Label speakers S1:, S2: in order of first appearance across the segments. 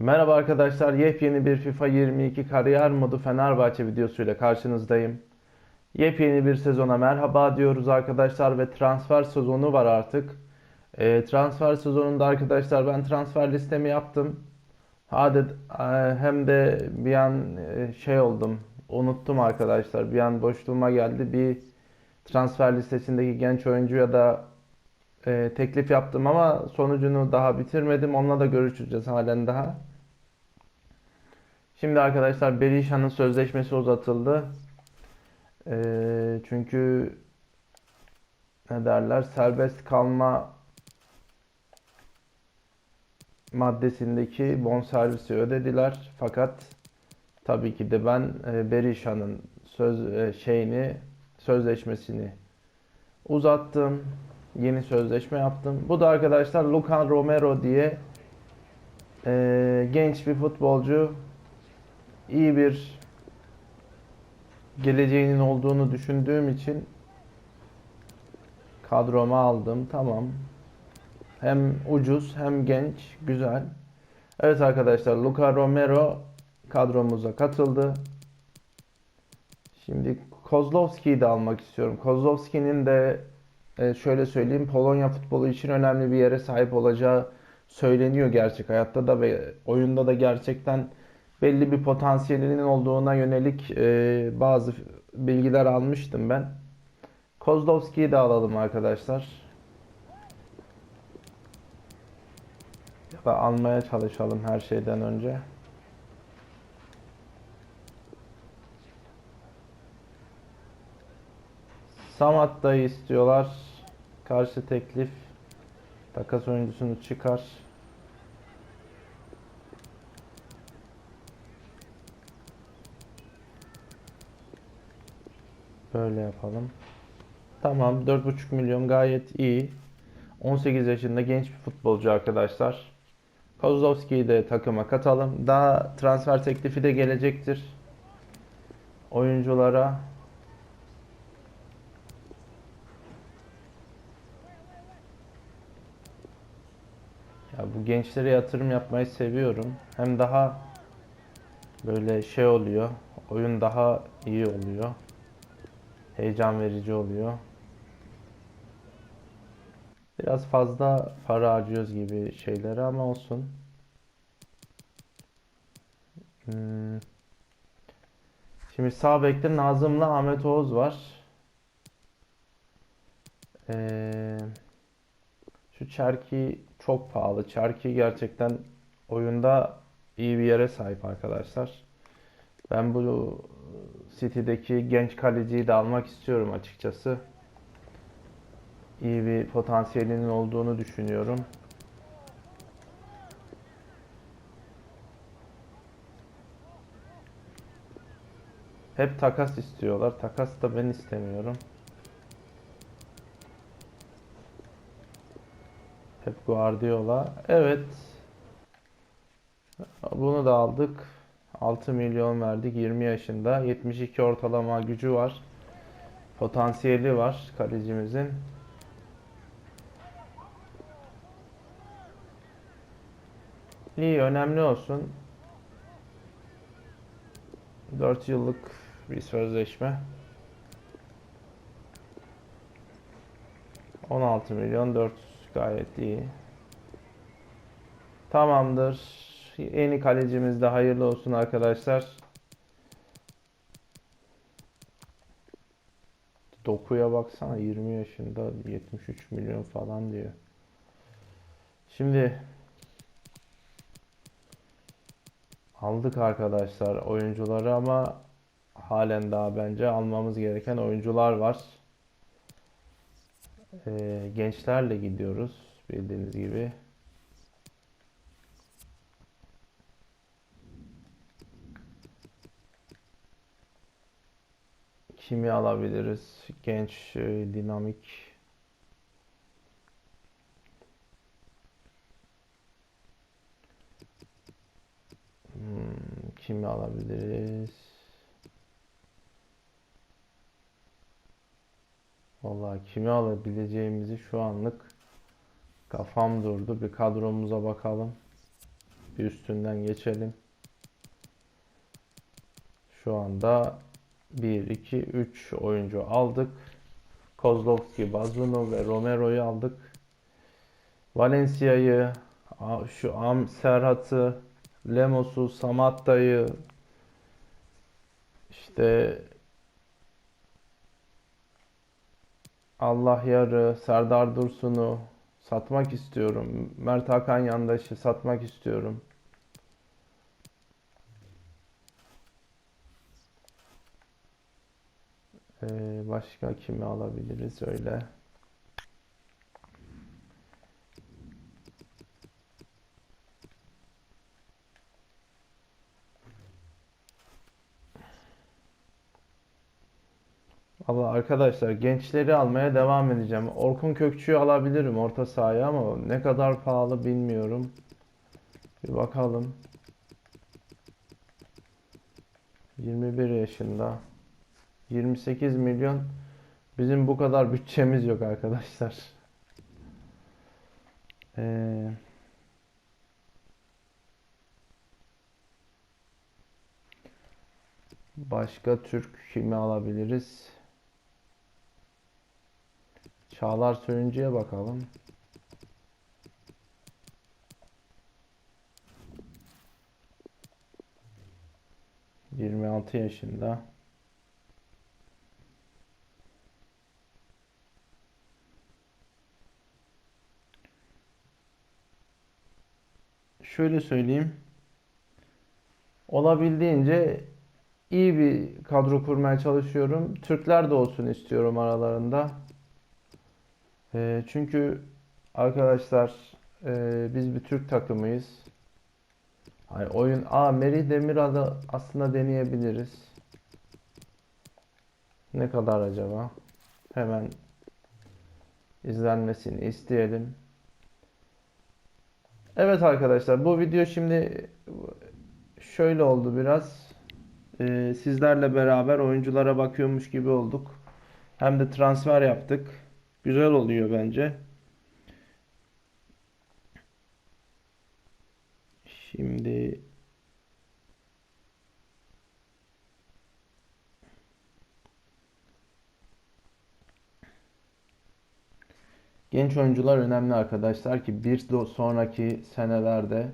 S1: Merhaba arkadaşlar, yepyeni bir FIFA 22 kariyer modu Fenerbahçe videosuyla karşınızdayım. Yepyeni bir sezona merhaba diyoruz arkadaşlar ve transfer sezonu var artık. Ee, transfer sezonunda arkadaşlar ben transfer listemi yaptım. E, hem de bir an e, şey oldum, unuttum arkadaşlar. Bir an boşluğuma geldi. Bir transfer listesindeki genç oyuncuya da e, teklif yaptım ama sonucunu daha bitirmedim. Onunla da görüşeceğiz halen daha. Şimdi arkadaşlar Berisha'nın sözleşmesi uzatıldı. E, çünkü ne derler serbest kalma maddesindeki bonservisi ödediler. Fakat tabii ki de ben e, Berisha'nın söz e, şeyini sözleşmesini uzattım. Yeni sözleşme yaptım. Bu da arkadaşlar Lukan Romero diye e, genç bir futbolcu. İyi bir geleceğinin olduğunu düşündüğüm için kadroma aldım. Tamam. Hem ucuz hem genç. Güzel. Evet arkadaşlar Luka Romero kadromuza katıldı. Şimdi Kozlowski'yi de almak istiyorum. Kozlowski'nin de e, şöyle söyleyeyim Polonya futbolu için önemli bir yere sahip olacağı söyleniyor gerçek hayatta da ve oyunda da gerçekten belli bir potansiyelinin olduğuna yönelik e, bazı bilgiler almıştım ben. Kozlowski'yi de alalım arkadaşlar. Ya da almaya çalışalım her şeyden önce. Samat istiyorlar. Karşı teklif. Takas oyuncusunu çıkar. Böyle yapalım. Tamam 4,5 milyon gayet iyi. 18 yaşında genç bir futbolcu arkadaşlar. Kozlowski'yi de takıma katalım. Daha transfer teklifi de gelecektir. Oyunculara. Ya bu gençlere yatırım yapmayı seviyorum. Hem daha böyle şey oluyor. Oyun daha iyi oluyor. Heyecan verici oluyor. Biraz fazla para harcıyoruz gibi şeyleri ama olsun. Hmm. Şimdi sağ bekte Nazım'la Ahmet Oğuz var. Ee, şu Çerki çok pahalı. Çerki gerçekten oyunda iyi bir yere sahip arkadaşlar. Ben bu City'deki genç kaleciyi de almak istiyorum açıkçası. İyi bir potansiyelinin olduğunu düşünüyorum. Hep takas istiyorlar. Takas da ben istemiyorum. Hep Guardiola. Evet. Bunu da aldık. 6 milyon verdik. 20 yaşında. 72 ortalama gücü var. Potansiyeli var kalecimizin. İyi, önemli olsun. 4 yıllık bir sözleşme. 16 milyon 4 gayet iyi. Tamamdır. Yeni kalecimiz de hayırlı olsun arkadaşlar. Dokuya baksana 20 yaşında 73 milyon falan diyor. Şimdi aldık arkadaşlar oyuncuları ama halen daha bence almamız gereken oyuncular var. Ee, gençlerle gidiyoruz bildiğiniz gibi. Kimi alabiliriz? Genç, e, dinamik. Hmm, kimi alabiliriz? Vallahi kimi alabileceğimizi şu anlık kafam durdu. Bir kadromuza bakalım. Bir üstünden geçelim. Şu anda 1, 2, 3 oyuncu aldık. Kozlovski, Bazunu ve Romero'yu aldık. Valencia'yı, şu Am Serhat'ı, Lemos'u, Samatta'yı, işte Allah yarı, Serdar Dursun'u satmak istiyorum. Mert Hakan Yandaş'ı satmak istiyorum. Ee, başka kimi alabiliriz öyle? Valla arkadaşlar gençleri almaya devam edeceğim. Orkun Kökçü'yü alabilirim orta sahaya ama ne kadar pahalı bilmiyorum. Bir bakalım. 21 yaşında. 28 milyon. Bizim bu kadar bütçemiz yok arkadaşlar. Ee, başka Türk kimi alabiliriz? Çağlar Söyüncü'ye bakalım. Yirmi altı yaşında. Şöyle söyleyeyim. Olabildiğince iyi bir kadro kurmaya çalışıyorum. Türkler de olsun istiyorum aralarında. Ee, çünkü arkadaşlar e, biz bir Türk takımıyız. Hani oyun Aa Merih Demiral'ı aslında deneyebiliriz. Ne kadar acaba? Hemen izlenmesini isteyelim. Evet arkadaşlar bu video şimdi şöyle oldu biraz. Ee, sizlerle beraber oyunculara bakıyormuş gibi olduk. Hem de transfer yaptık. Güzel oluyor bence. Şimdi genç oyuncular önemli arkadaşlar ki bir sonraki senelerde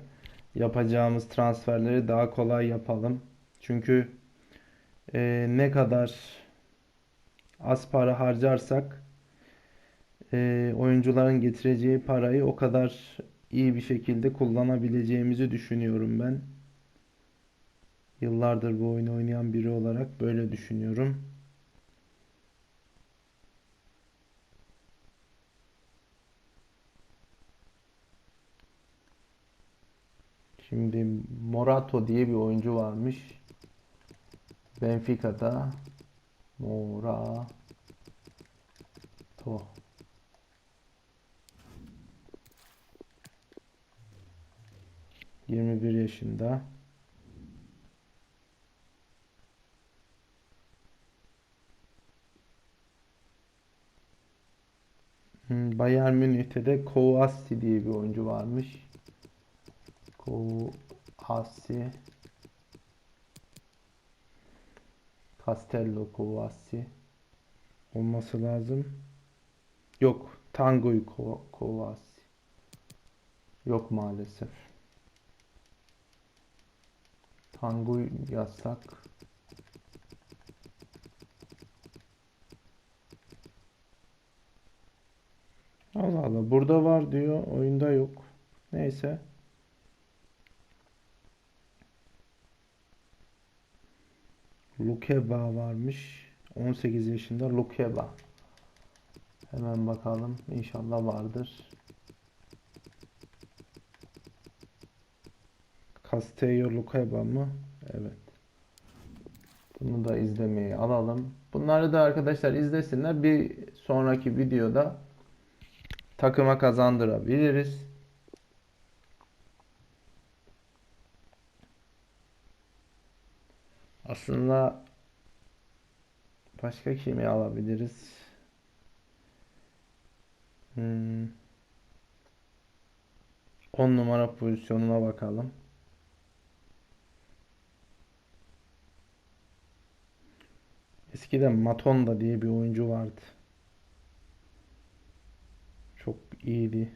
S1: yapacağımız transferleri daha kolay yapalım. Çünkü e, ne kadar az para harcarsak e, oyuncuların getireceği parayı o kadar iyi bir şekilde kullanabileceğimizi düşünüyorum ben. Yıllardır bu oyunu oynayan biri olarak böyle düşünüyorum. Şimdi Morato diye bir oyuncu varmış. Benfica'da Morato. Yirmi bir yaşında. Hmm, Bayern Münih'te de Kouassi diye bir oyuncu varmış. Kouassi. Castello Kouassi. Olması lazım. Yok. Tanguy Ko- Kouassi. Yok maalesef. Tanguy yazsak. Allah Allah. Burada var diyor. Oyunda yok. Neyse. Lukeba varmış. 18 yaşında Lukeba. Hemen bakalım. İnşallah vardır. Castello Lukeba mı? Evet. Bunu da izlemeyi alalım. Bunları da arkadaşlar izlesinler. Bir sonraki videoda takıma kazandırabiliriz. Aslında başka kimi alabiliriz? Hmm. 10 numara pozisyonuna bakalım. Eskiden Matonda diye bir oyuncu vardı. Çok iyiydi.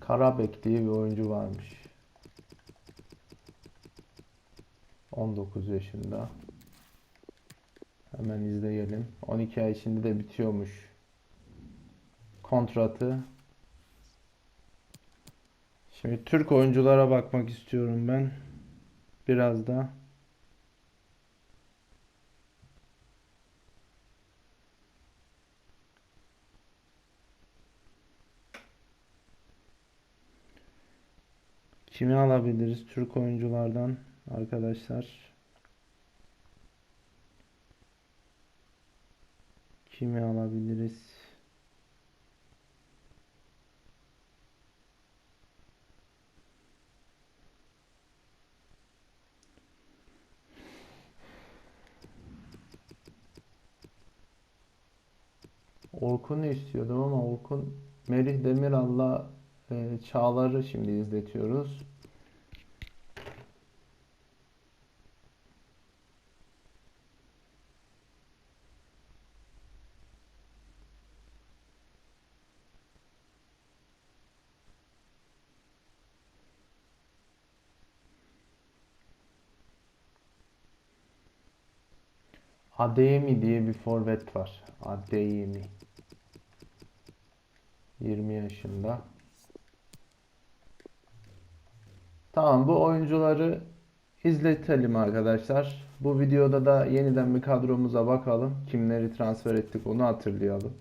S1: Karabek diye bir oyuncu varmış. 19 yaşında. Hemen izleyelim. 12 ay içinde de bitiyormuş kontratı. Şimdi Türk oyunculara bakmak istiyorum ben. Biraz da. Kimi alabiliriz Türk oyunculardan arkadaşlar? Kimi alabiliriz? Orkun'u istiyordum ama Orkun Merih Demiral'la e, Çağlar'ı şimdi izletiyoruz. Adeyemi diye bir forvet var. Adeyemi. 20 yaşında. Tamam bu oyuncuları izletelim arkadaşlar. Bu videoda da yeniden bir kadromuza bakalım. Kimleri transfer ettik onu hatırlayalım.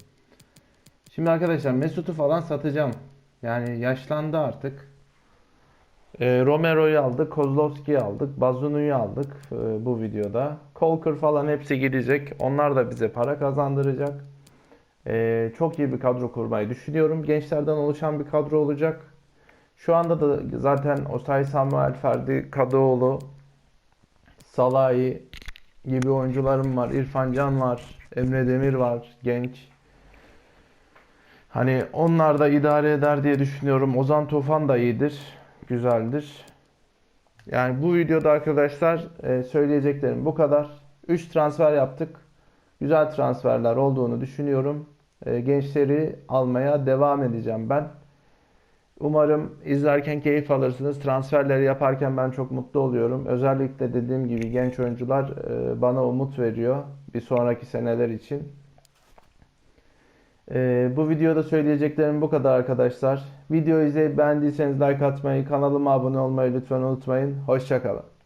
S1: Şimdi arkadaşlar Mesut'u falan satacağım. Yani yaşlandı artık. E, Romero'yu aldık, Kozlowski'yi aldık, Bazunu'yu aldık e, bu videoda. Colker falan hepsi gidecek. Onlar da bize para kazandıracak. E, çok iyi bir kadro kurmayı düşünüyorum. Gençlerden oluşan bir kadro olacak. Şu anda da zaten Osay Samuel, Ferdi Kadıoğlu, Salahi gibi oyuncularım var. İrfan Can var, Emre Demir var, genç. Hani onlar da idare eder diye düşünüyorum. Ozan Tufan da iyidir güzeldir. Yani bu videoda arkadaşlar e, söyleyeceklerim bu kadar. 3 transfer yaptık. Güzel transferler olduğunu düşünüyorum. E, gençleri almaya devam edeceğim ben. Umarım izlerken keyif alırsınız. Transferleri yaparken ben çok mutlu oluyorum. Özellikle dediğim gibi genç oyuncular e, bana umut veriyor bir sonraki seneler için. Ee, bu videoda söyleyeceklerim bu kadar arkadaşlar. Videoyu izleyip beğendiyseniz like atmayı, kanalıma abone olmayı lütfen unutmayın. Hoşçakalın.